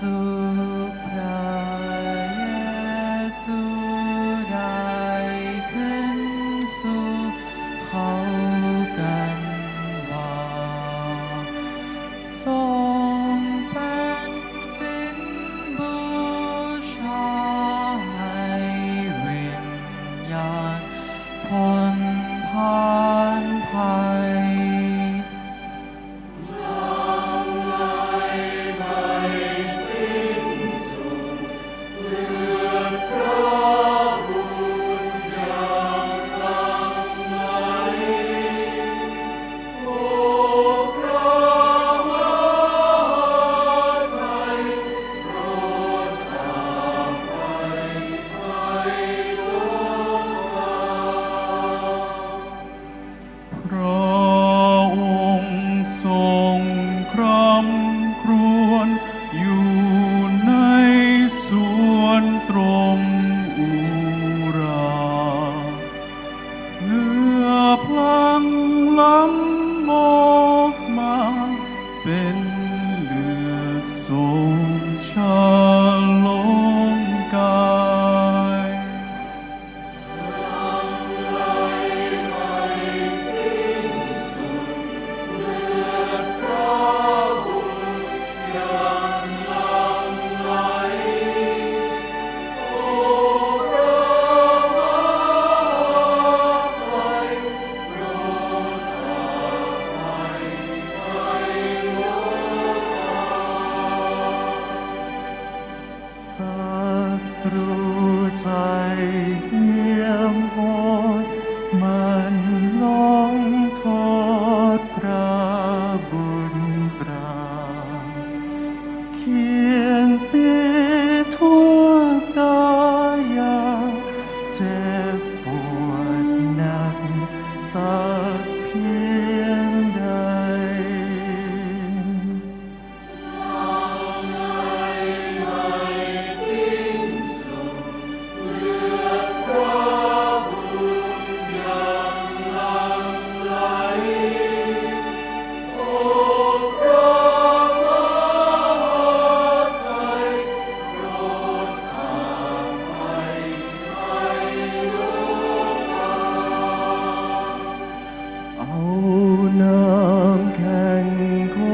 so you เยี่ยมอดมันลงทอดพระบุญตรา มแข่งข